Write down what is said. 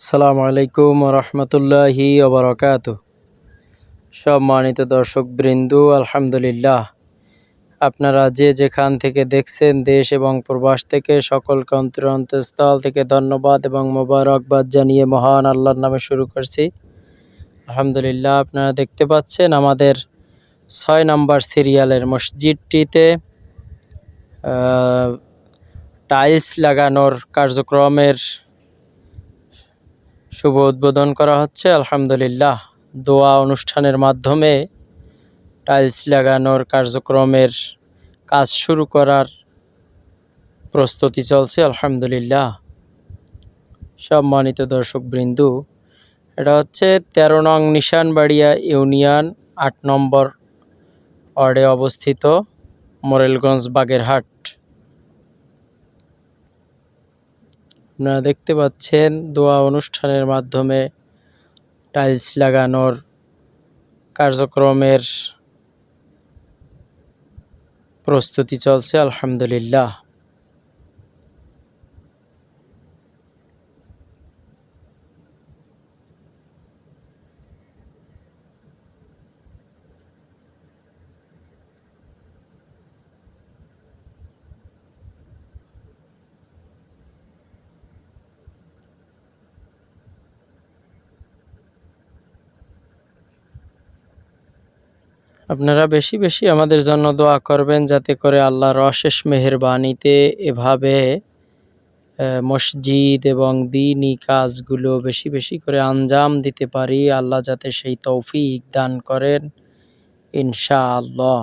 আসসালামু আলাইকুম রহমতুল্লাহি ওবরাকাত সম্মানিত দর্শক বৃন্দু আলহামদুলিল্লাহ। আপনারা যে যেখান থেকে দেখছেন, দেশ এবং প্রবাস থেকে সকলকে অন্তর অন্তঃস্থল থেকে ধন্যবাদ এবং মোবারকবাদ জানিয়ে মহান আল্লাহর নামে শুরু করছি। আলহামদুলিল্লাহ, আপনারা দেখতে পাচ্ছেন আমাদের ছয় নাম্বার সিরিয়ালের মসজিদটিতে টাইলস লাগানোর কার্যক্রমের শুভ উদ্বোধন করা হচ্ছে, আলহামদুলিল্লাহ। দোয়া অনুষ্ঠানের মাধ্যমে টাইলস লাগানোর কার্যক্রমের কাজ শুরু করার প্রস্তুতি চলছে, আলহামদুলিল্লাহ। সম্মানিত দর্শক বৃন্দু এটা হচ্ছে তেরো নং নিশানবাড়িয়া ইউনিয়ন আট নম্বর ওয়ার্ডে অবস্থিত মোরেলগঞ্জ বাগেরহাট। আপনারা দেখতে পাচ্ছেন দোয়া অনুষ্ঠানের মাধ্যমে টাইলস লাগানোর কার্যক্রমের প্রস্তুতি চলছে আলহামদুলিল্লাহ। আপনারা বেশি বেশি আমাদের জন্য দোয়া করবেন যাতে করে আল্লাহর অশেষ মেহেরবানিতে এভাবে মসজিদ এবং দিনই কাজগুলো বেশি বেশি করে আঞ্জাম দিতে পারি। আল্লাহ যাতে সেই তৌফিক দান করেন, ইনশাআল্লাহ।